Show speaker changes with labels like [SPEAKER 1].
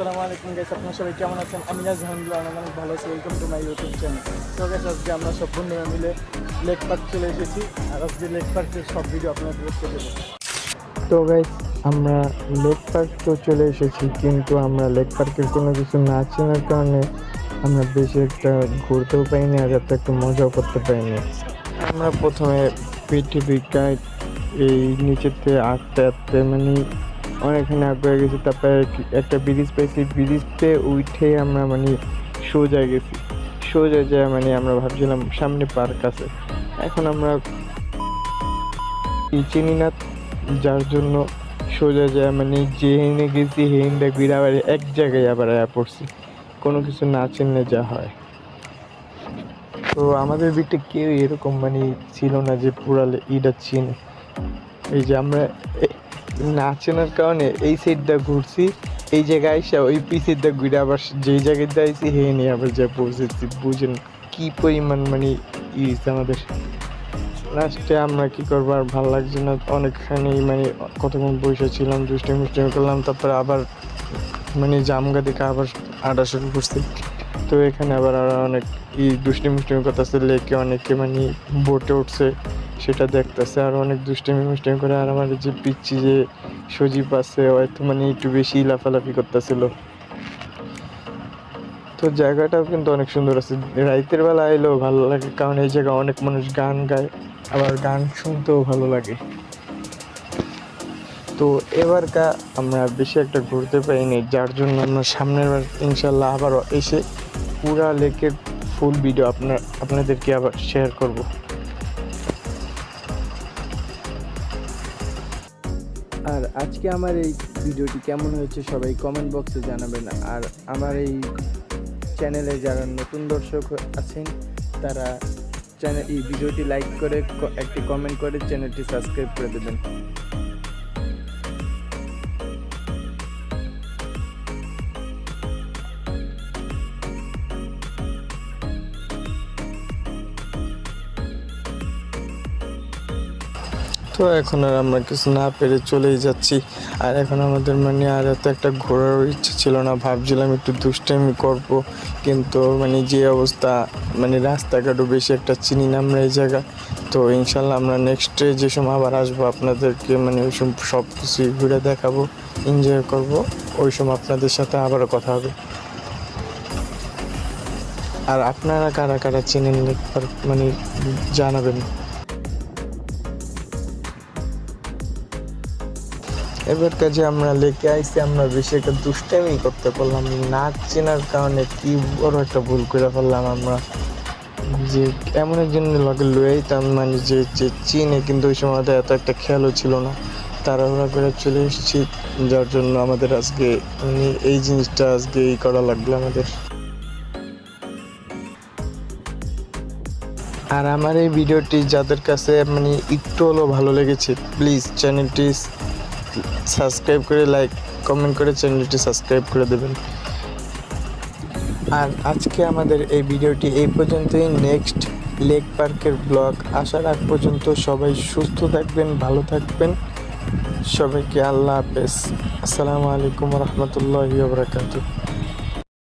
[SPEAKER 1] আসসালামু আলাইকুম গাইস আপনারা সবাই কেমন আছেন? আমি নাজ আলহামদুলিল্লাহ অনেক অনেক ভালো আছি। Welcome to my YouTube channel তো গাইস আজকে আমরা সব বন্ধুরা মিলে লেক পার্ক চলে এসেছি। আর আজকে লেক পার্কের সব ভিডিও আপনাদের দেখতে দেবো
[SPEAKER 2] তো গাইস আমরা লেক পার্ক তো চলে এসেছি, কিন্তু আমরা লেক পার্কের কোনো কিছু না চেনার কারণে আমরা বেশি একটা ঘুরতেও পাইনি আর এত একটু মজাও করতে পারিনি আমরা প্রথমে পৃথিবী গাইড এই নিচেতে আঁকতে আঁকতে মানে অনেকখানি আগে গেছি, তারপরে একটা ব্রিজ পেয়েছি ব্রিজতে উঠে আমরা মানে সোজা গেছি। সোজা যায় মানে আমরা ভাবছিলাম সামনে পার্ক আছে। এখন আমরা চিনি না যার জন্য সোজা যায় মানে যে হেনে গেছি হেনটা ঘুরে আবার এক জায়গায় আবার আয়া পড়ছি। কোনো কিছু না চিনলে যা হয়। তো আমাদের বিটে কেউ এরকম মানে ছিল না যে পুরালে ইটা চিনে। এই যে আমরা না চেনার কারণে এই সাইডটা ঘুরছি। এই জায়গায় এসে ওই পিসিটা ঘুরে আবার যেই জায়গায় আইছি হে নিয়ে আবার যা পৌঁছেছি বুঝেন কি পরিমাণ মানে ই হইছে আমাদের। লাস্টে আমরা কি করব, আর ভালো লাগছে না। অনেকখানি মানে কতক্ষণ বসে ছিলাম দুষ্টি মুষ্টি করলাম, তারপরে আবার মানে জামগা দেখে আবার আডা শুরু করছি। তো এখানে আবার অনেক ই দুষ্টি মুষ্টিমি করতেছে, লেকে অনেকে মানে বোটে উঠছে। সেটা দেখতেছে আর অনেক দুষ্টিমি মুষ্টিমি করে আর আমার যে পিচ্ছি যে সজীব আছে, হয়তো মানে একটু বেশি লাফালাফি করতেছিল। তো জায়গাটাও কিন্তু অনেক সুন্দর আছে। রাইতের বেলা এলেও ভালো লাগে, কারণ এই জায়গায় অনেক মানুষ গান গায়, আবার গান শুনতেও ভালো লাগে। তো এবারকা আমরা বেশি একটা ঘুরতে পারিনি, যার জন্য আমরা সামনের বার ইনশাল্লাহ আবার এসে পুরা লেকের ফুল ভিডিও আপনার আপনাদেরকে আবার শেয়ার করব।
[SPEAKER 1] আর আজকে আমার এই ভিডিওটি কেমন হয়েছে সবাই কমেন্ট বক্সে জানাবেন। আর আমার এই চ্যানেলে যারা নতুন দর্শক আছেন, তারা চ্যানেল এই ভিডিওটি লাইক করে একটি কমেন্ট করে চ্যানেলটি সাবস্ক্রাইব করে দেবেন।
[SPEAKER 2] তো এখন আর আমরা কিছু না পেরে চলেই যাচ্ছি। আর এখন আমাদের মানে আর এত একটা ঘোরার ইচ্ছে ছিল না। ভাবছিলাম একটু দুষ্টামি করব, কিন্তু মানে যে অবস্থা মানে রাস্তাঘাটও বেশি একটা চিনি না আমরা এই জায়গা। তো ইনশাল্লাহ আমরা নেক্সটে যে সময় আবার আসব, আপনাদেরকে মানে ওই সব কিছুই ঘুরে দেখাবো এনজয় করব। ওই সময় আপনাদের সাথে আবারও কথা হবে। আর আপনারা কারা কারা চেনেন মানে জানাবেন। এবার কাজে আমরা লেকে আইসি আমরা বেশি একটা দুষ্টামি করতে পারলাম না। চেনার কারণে কি বড় একটা ভুল করে ফেললাম আমরা। যে এমন একজন লগে লইতাম মানে যে যে চিনে কিন্তু ওই সময় এত একটা খেয়ালও ছিল না। তাড়াহুড়া করে চলে এসেছি, যার জন্য আমাদের আজকে মানে এই জিনিসটা আজকে এই করা লাগল আমাদের। আর আমার এই ভিডিওটি যাদের কাছে মানে একটু হলেও ভালো লেগেছে, প্লিজ চ্যানেলটি সাবস্ক্রাইব করে লাইক কমেন্ট করে চ্যানেলটি সাবস্ক্রাইব করে দেবেন। আর আজকে আমাদের এই ভিডিওটি এই পর্যন্তই। নেক্সট লেক পার্কের ব্লগ আসার আগ পর্যন্ত সবাই সুস্থ থাকবেন, ভালো থাকবেন। সবাইকে আল্লাহ হাফেজ। আসসালামু আলাইকুম রহমতুল্লাহ বরকাতুহ।